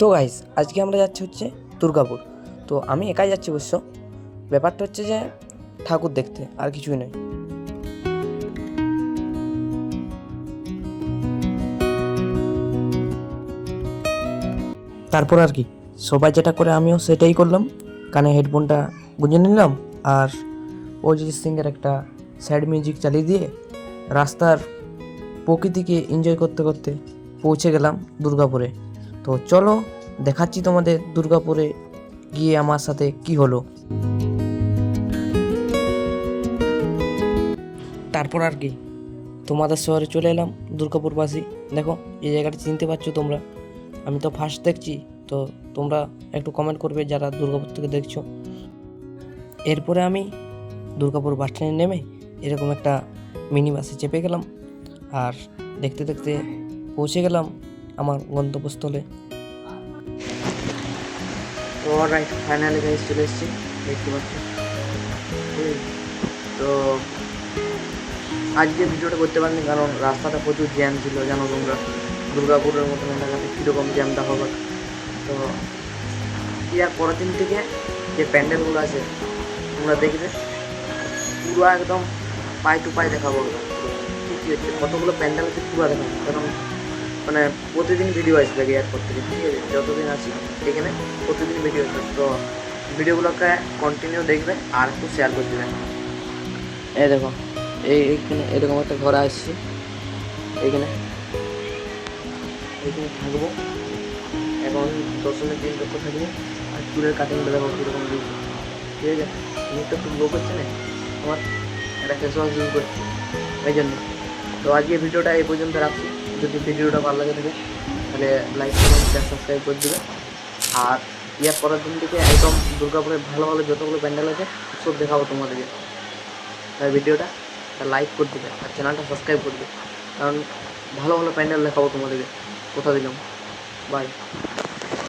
তো গাইস আজকে আমরা যাচ্ছি হচ্ছে দুর্গাপুর। তো আমি একাই যাচ্ছি অবশ্য। ব্যাপারটা হচ্ছে যে ঠাকুর দেখতে, আর কিছুই নয়। তারপর আর কি, সবাই যেটা করে আমিও সেটাই করলাম। কানে হেডফোনটা গুঁজে নিলাম, আর অরিজিৎ সিংয়ের একটা স্যাড মিউজিক চালিয়ে দিয়ে রাস্তার প্রকৃতিকে এনজয় করতে করতে পৌঁছে গেলাম দুর্গাপুরে। তো চলো, দেখাচ্ছি তোমাদের দুর্গাপুরে গিয়ে আমার সাথে কি হলো। তারপর আর কি, তোমাদের শহরে চলে এলাম, দুর্গাপুরবাসী। দেখো, এই জায়গাটা চিনতে পারছ তোমরা। আমি তো ফার্স্ট দেখছি, তো তোমরা একটু কমেন্ট করবে যারা দুর্গাপুর থেকে দেখছ। এরপরে আমি দুর্গাপুর বাস স্ট্যান্ডে নেমে এরকম একটা মিনি বাসে চেপে গেলাম। আর দেখতে দেখতে পৌঁছে গেলাম আমার গন্তব্যস্থলে। তো ফাইনালি চলে এসেছি, দেখতে পাচ্ছি। তো আজকে ভিডিওটা করতে পারিনি, কারণ রাস্তাটা প্রচুর জ্যাম ছিল, জানো তোমরা। দুর্গাপুরের মতন এলাকাতে কীরকম জ্যামটা হবে। তো ইয়ার পরের দিন থেকে যে প্যান্ডেলগুলো আছে, তোমরা দেখবে। পুরো একদম পাই টু পাই দেখাবো। কী কী হচ্ছে কতগুলো প্যান্ডেল আছে পুরো দেখাবো, কারণ মানে প্রতিদিন ভিডিও আসবে এয়ারপোর্ট থেকে ঠিক আছে? যতদিন আছি এখানে প্রতিদিন ভিডিও আসবে। তো ভিডিওগুলোকে কন্টিনিউ দেখবে আর একটু শেয়ার করে দেবে। এই দেখো, এই এইখানে এরকম একটা ঘরে আসছি। এইখানে এইখানে থাকব। এখন দশমের দিন যত থাকব। আর চুলের কাটিংটা দেখো কীরকম দিয়েছি। ঠিক আছে? মুখটা একটু গ্লো করছে না? আমার একটা ফেস ওয়াশ ইউজ করছি। এই জন্য। তো আজকে ভিডিওটা এই পর্যন্ত রাখছি। যদি ভিডিওটা ভালো লাগে থাকে, তাহলে লাইক করুন সাবস্ক্রাইব করে দেবে। আর ইয়ার পরের দিন থেকে একদম দুর্গাপুরে ভালো ভালো যতগুলো প্যান্ডেল আছে, সব দেখাবো তোমাদেরকে। তাই ভিডিওটা লাইক করে দেবে আর চ্যানেলটা সাবস্ক্রাইব করবে কারণ ভালো ভালো প্যান্ডেল দেখাবো তোমাদেরকে। কোথা দিলাম বাই